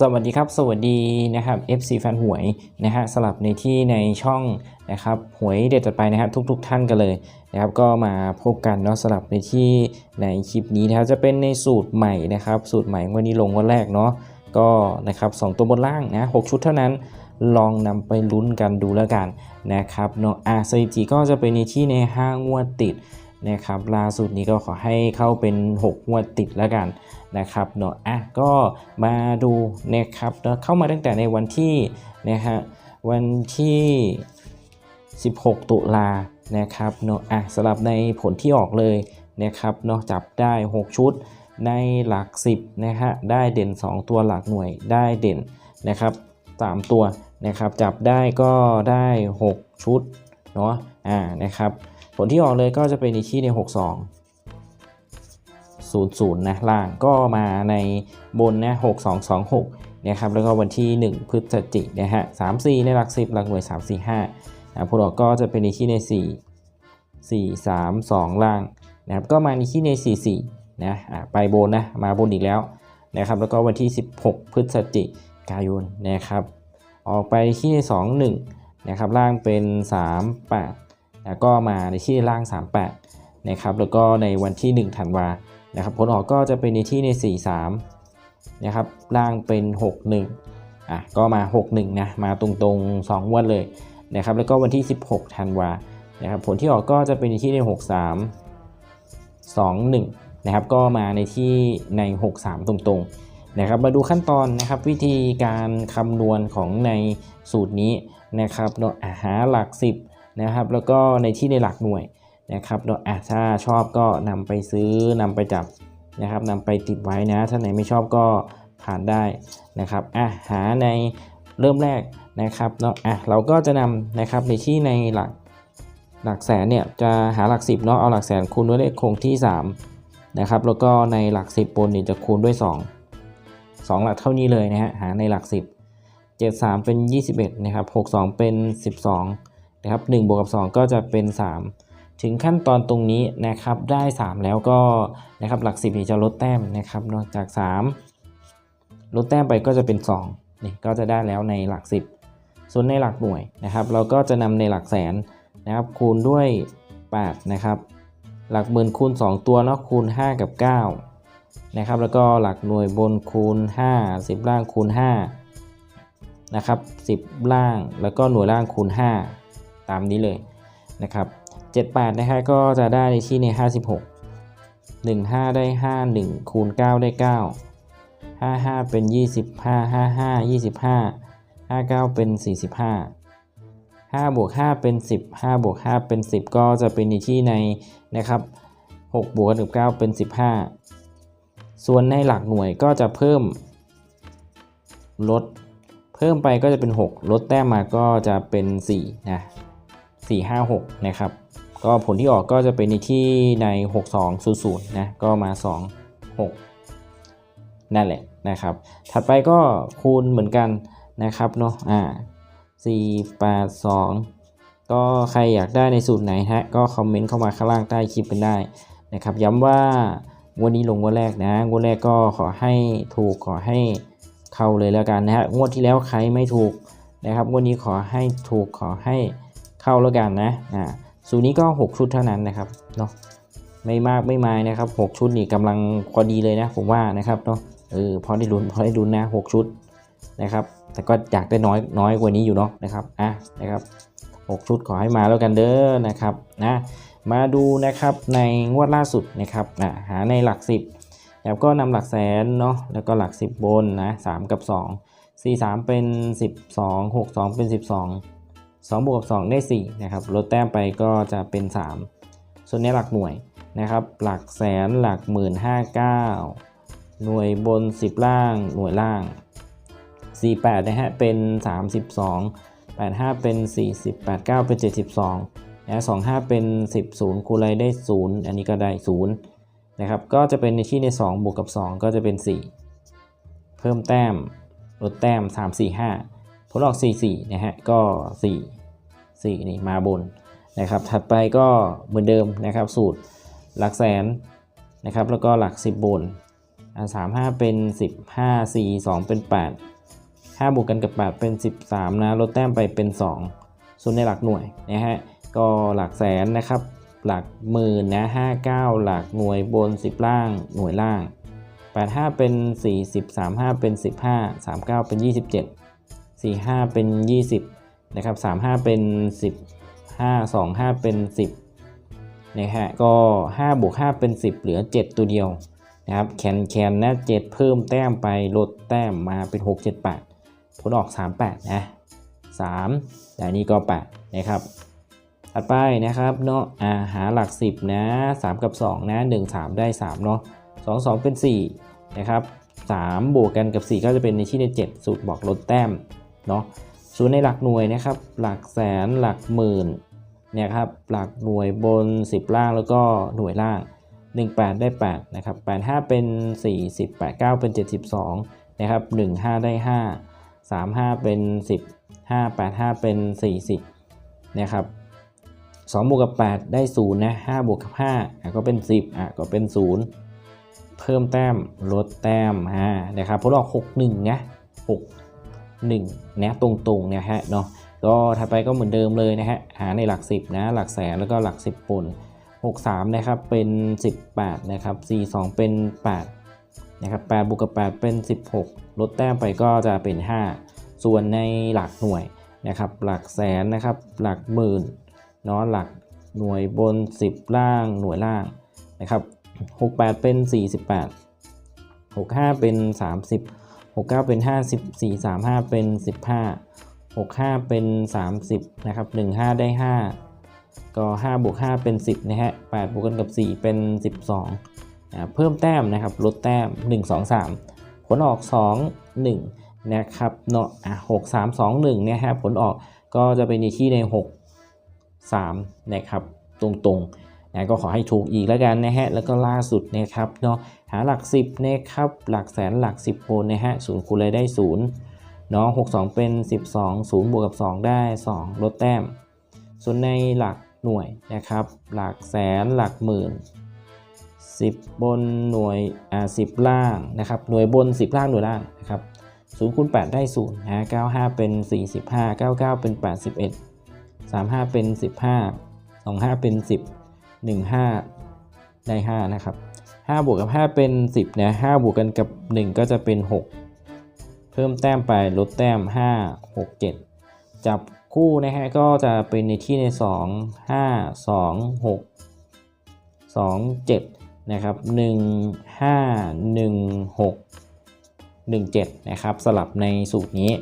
สวัสดีครับสวัสดีนะครับ FC แฟนหวยนะฮะสลับในที่ในช่องนะครับหวยเด็ดจัดไปนะครับทุกๆทท่านกันเลยนะครับก็มาพบกันเนาะสลับในที่ในคลิปนี้นะครับจะเป็นในสูตรใหม่นะครับสูตรใหม่วันนี้ลงวันแรกเนาะก็นะครับสองตัวบนล่างนะหกชุดเท่านั้นลองนำไปลุ้นกันดูแล้วกันนะครับเนาะอะสถิติก็จะเป็นในที่ในห้างวดติด นะครับล่าสุดนี้ก็ขอให้เข้าเป็น 6 งวดติดแล้วกันนะครับเนาะอะก็มาดูนะครับเนาะเข้ามาตั้งแต่ในวันที่นะฮะวันที่ 16 ตุลานะครับเนาะอะสำหรับในผลที่ออกเลยนะครับเนาะจับได้ 6 ชุดในหลัก 10นะฮะได้เด่น 2 ตัวหลักหน่วยได้เด่นนะครับ 3 ตัวนะครับจับได้ก็ได้ 6 ชุดเนาะอ่านะครับ ผลที่ออกเลยก็จะเป็นอีคีใน 6 2 0 0นะล่างก็มาในบนนะ6 2 2 6นะครับแล้วก็วันที่ 1 พฤศจิกนะฮะ3 4 ในหลัก 10 หลักหน่วย 3 4 5นะผลออกก็จะเป็นอีคีใน 4 4 3 2 ล่างนะครับก็มาอีคีใน 4 4นะไปบนนะมาบนอีกแล้วนะครับแล้วก็วันที่ 16 พฤศจิกายนนะครับออกไปที่ใน2 1นะครับล่างเป็น 3 8 แล้วก็มาในที่ล่าง 38 นะครับ แล้วก็ในวันที่ 1 ธันวานะครับ ผลออกก็จะเป็นในที่ใน 43 นะครับ ล่างเป็น 61 อะ ก็มา 61 นะ มาตรงๆ 2 วันเลยนะครับ แล้วก็วันที่ 16 ธันวา นะครับ ผลที่ออกก็จะเป็นในที่ใน 63 21 นะครับ ก็มาในที่ใน 63 ตรงๆนะครับมาดูขั้นตอนนะครับวิธีการคำนวณของในสูตรนี้นะครับเนาะหาหลัก 10 นะครับ แล้วก็ในที่ในหลักหน่วยนะครับเนาะอะถ้าชอบก็นำไปซื้อนำไปจับนะครับนำไปติดไว้นะ ถ้าไหนไม่ชอบก็ผ่านได้นะครับอะหาในเริ่มแรกนะครับเนาะอะเราก็จะนำนะครับในที่ในหลักหลักแสนเนี่ยจะหาหลัก 10เนาะเอาหลักแสนคูณด้วยเลขคงที่3นะครับแล้วก็ในหลัก 10บนเนี่ยจะคูณด้วย 2 2 หลักเท่านี้เลยนะฮะหาในหลัก 10 7 3 เป็น 21นะครับ62 เป็น 12 นะครับ1บวกกับ 2 ก็จะเป็น 3 ถึงขั้นตอนตรงนี้นะครับได้ 3 แล้วก็นะครับหลัก 10นี่จะลดแต้มนะครับนอกจาก 3 ลดแต้มไปก็จะเป็น2นี่ก็จะได้แล้วในหลัก 10 ส่วนในหลักหน่วยนะครับ เราก็จะนำในหลักแสนนะครับคูณด้วย8นะครับหลักหมื่นคูณ 2 ตัวเนาะคูณ 5 กับ 9 นะครับ แล้วก็หลักหน่วยบนคูณ 5 10 ล่างคูณ5นะครับ10 ล่างแล้วก็หน่วยล่างคูณ 5 ตามนี้เลยนะครับ78นะฮะก็จะได้ในที่ใน 56 15 ได้ 51 คูณ 9 ได้ 9 55 เป็น 25 55 25 59 เป็น 45 5บวก5เป็น 10 5บวก5เป็น 10 ก็จะเป็นในที่ในนะครับ6บวกกับ9เป็น 15 ส่วนในหลักหน่วยก็จะเพิ่มลด เพิ่มไปก็จะเป็น 6 ลดแต้มมาก็จะเป็น4นะ 4 5 6 นะครับ ก็ผลที่ออกก็จะเป็นในที่ใน 6200 นะ ก็มา 2 6 นั่นแหละนะครับ ถัดไปก็คูณเหมือนกันนะครับเนาะ อ่า 4 8 2 ก็ใครอยากได้ในสูตรไหนฮะ ก็คอมเมนต์เข้ามาข้างล่างใต้คลิปกันได้นะครับ ย้ำว่าวันนี้ลงวันแรกนะงวดแรกก็ขอให้ถูกขอให้เข้าเลยแล้วกันนะฮะงวดที่แล้วใครไม่ถูกนะครับงวดนี้ขอให้ถูกขอให้ เข้าแล้วกันนะอ่าสูตรนี้ก็ 6 ชุดเท่านั้นนะครับเนาะไม่มากไม่มายนะครับ 6 ชุดนี่กำลังพอดีเลยนะผมว่านะครับเนาะเออพอได้ลุ้นพอได้ลุ้นนะ 6 ชุดนะครับ แต่ก็อยากได้น้อยน้อยกว่านี้อยู่เนาะนะครับอะนะครับ 6 ชุดขอให้มาแล้วกันเด้อนะครับนะมาดูนะครับในงวดล่าสุดนะครับอะหาในหลัก 10 แล้วก็นำหลักแสนเนาะแล้วก็หลัก 10 บนนะ3กับ 2 4 3 เป็น 12 6 2 เป็น 12 2บวกกับ2ได้4นะครับลดแต้มไปก็จะเป็น 3 ส่วนในหลักหน่วยนะครับ หลักแสนหลักหมื่นห้าเก้าหน่วยบน 10 ล่าง หน่วยล่าง 48นะฮะเป็น 32 85 เป็น 40 89 เป็น 72นะ25 เป็น 10 0คูณอะไรได้ 0 อันนี้ก็ได้ 0 นะครับ ก็จะเป็นในที่ใน 2 บวกกับ 2 ก็จะเป็น 4 เพิ่มแต้ม ลดแต้ม 3 4 5 ผลออก 4 4 นะฮะ ก็ 4 4 นี่มาบนนะครับ ถัดไปก็เหมือนเดิมนะครับ สูตรหลักแสนนะครับ แล้วก็หลัก 10 บนอ่าสามห้าเป็นสิบห้าสี่สองเป็นแปดห้าบวกกันกับแปดเป็นสิบสามนะลดแต้มไปเป็นสองส่วนในหลักหน่วยนะฮะก็หลักแสนนะครับ หลักหมื่นนะห้าเก้าหลักหน่วยบนสิบล่างหน่วยล่างแปดห้าเป็นสี่สิบสามห้าเป็นสิบห้าสามเก้าเป็นยี่สิบเจ็ดสี่ห้าเป็นยี่สิบ นะครับสามห้าเป็นสิบห้าสองห้าเป็นสิบนะฮะก็ห้าบวกห้าเป็นสิบเหลือเจ็ดตัวเดียวนะครับแคนแคนนะเจ็ดเพิ่มแต้มไปลดแต้มมาเป็น6 7 8ผลออก3 8นะ3แต่นี่ก็8นะครับถัดไปนะครับเนาะอ่าหาหลัก 10 นะ 3 กับ 2 นะ 1 3 ได้ 3 เนาะ2 2 เป็น 4 นะครับ 3 บวกกันกับ 4 ก็จะเป็นในที่ใน7สูตรบอกลดแต้ม เนาะ ส่วนในหลักหน่วยนะครับ หลักแสนหลักหมื่นเนี่ยครับหลักหน่วยบน 10 ล่างแล้วก็หน่วยล่าง 18 ได้ 8 นะครับ 85 เป็น 40 89 เป็น 72 นะครับ 15 ได้ 5 35 เป็น 10 5 85 เป็น 40 นะครับ2บวกกับ 8 ได้ 0 นะ 5 บวกกับ5อะก็เป็น 10 อะก็เป็น 0 เพิ่มแต้มลดแต้มอ่านะครับผลออก 6 1 นะ 6 1นะตรงๆเนี่ยฮะเนาะก็ถัดไปก็เหมือนเดิมเลยนะฮะหาในหลัก 10นะหลักแสนแล้วก็หลัก 10ปน63นะครับเป็น 18นะครับ42 เป็น 8 นะครับ8บวกกับ 8 เป็น 16 ลดแต้มไปก็จะเป็น 5 ส่วนในหลักหน่วยนะครับหลักแสนนะครับหลักหมื่นเนาะหลักหน่วยบน 10 ล่างหน่วยล่างนะครับ68 เป็น 48 65 เป็น 30 69 เป็น50 435 เป็น 15 65 เป็น 30 นะครับ 15 ได้ 5 ก็ 5 บวก 5 เป็น 10 นะฮะ 8 บวกกันกับ 4 เป็น 12อ่าเพิ่มแต้มนะครับ ลดแต้ม 1 2 3 ผลออก 2 1 นะครับ เนาะอะ6 3 2 1 เนี่ยฮะ ผลออกก็จะเป็นในที่ใน 6 3 นะครับ ตรงๆ นะก็ขอให้ถูกอีกแล้วกันนะฮะแล้วก็ล่าสุดนะครับเนาะหาหลัก 10นะครับหลักแสนหลัก 10โคนนะฮะศูนย์คูณเลยได้0เนาะ62เป็น 12 0บวกกับ 2 ได้ 2 ลดแต้ม ส่วนในหลักหน่วยนะครับ หลักแสนหลักหมื่น10 บนหน่วยอ่า10ล่างนะครับหน่วยบน 10 ล่างหน่วยล่างนะครับ0คูณ8ได้0นะ95 เป็น 45 99 เป็น 81 35 เป็น 15 25 เป็น 10 15 ได้ 5 นะครับ 5 บวกกับ 5 เป็น 10นะ5บวกกันกับ 1 ก็จะเป็น 6 เพิ่มแต้มไปลดแต้ม 5 6 7 จับคู่นะฮะก็จะเป็นในที่ใน 2 5 2 6 2 7 นะครับ 1 5 1 6 1 7 นะครับ สลับในสูตรนี้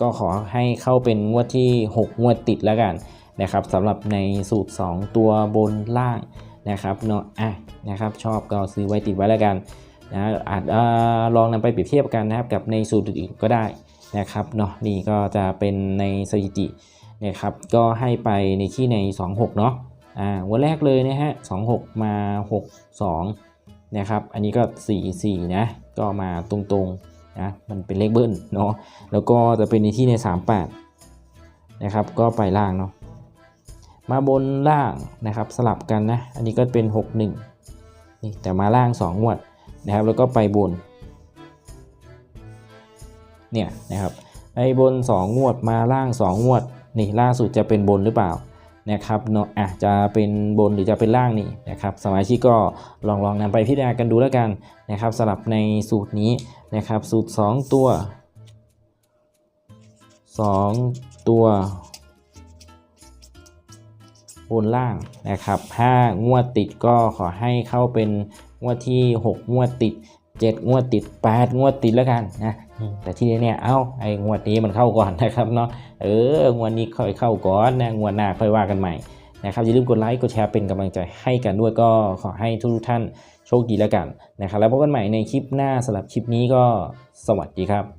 ก็ขอให้เข้าเป็นงวดที่ 6 งวดติดแล้วกัน นะครับสำหรับในสูตร 2 ตัวบนล่างนะครับเนาะอะนะครับชอบก็ซื้อไว้ติดไว้แล้วกันนะอาจลองนำไปเปรียบเทียบกันนะครับกับในสูตรอื่นๆก็ได้นะครับเนาะนี่ก็จะเป็นในสถิตินะครับก็ให้ไปในที่ใน 26 เนาะอ่าวันแรกเลยนะฮะ26 มา 62นะครับอันนี้ก็ 4 4 นะ ก็มาตรงๆนะมันเป็นเลขเบิ้ลเนาะแล้วก็จะเป็นในที่ใน 38นะครับก็ไปล่างเนาะ มาบนล่างนะครับสลับกันนะ อันนี้ก็เป็น 61นี่แต่มาล่าง 2 งวดนะครับ แล้วก็ไปบน เนี่ยนะครับไปบน 2 งวดมาล่าง 2 งวด นี่ล่าสุดจะเป็นบนหรือเปล่านะครับเนาะอะจะเป็นบนหรือจะเป็นล่างนี่นะครับสมาชิกก็ลองลองนำไปพิจารณากันดูแล้วกันนะครับสลับในสูตรนี้นะครับสูตร 2 ตัว 2 ตัว บนล่างนะครับ5งวดติดก็ขอให้เข้าเป็นงวดที่ 6 งวดติด 7 งวดติด 8 งวดติดแล้วกันนะแต่ที่นี้เนี่ยเอ้าไอ้งวดนี้มันเข้าก่อนนะครับเนาะเอองวดนี้ค่อยเข้าก่อนนะงวดหน้าค่อยว่ากันใหม่นะครับอย่าลืมกดไลค์กดแชร์เป็นกำลังใจให้กันด้วยก็ขอให้ทุกท่านโชคดีแล้วกันนะครับแล้วพบกันใหม่ในคลิปหน้าสำหรับคลิปนี้ก็สวัสดีครับ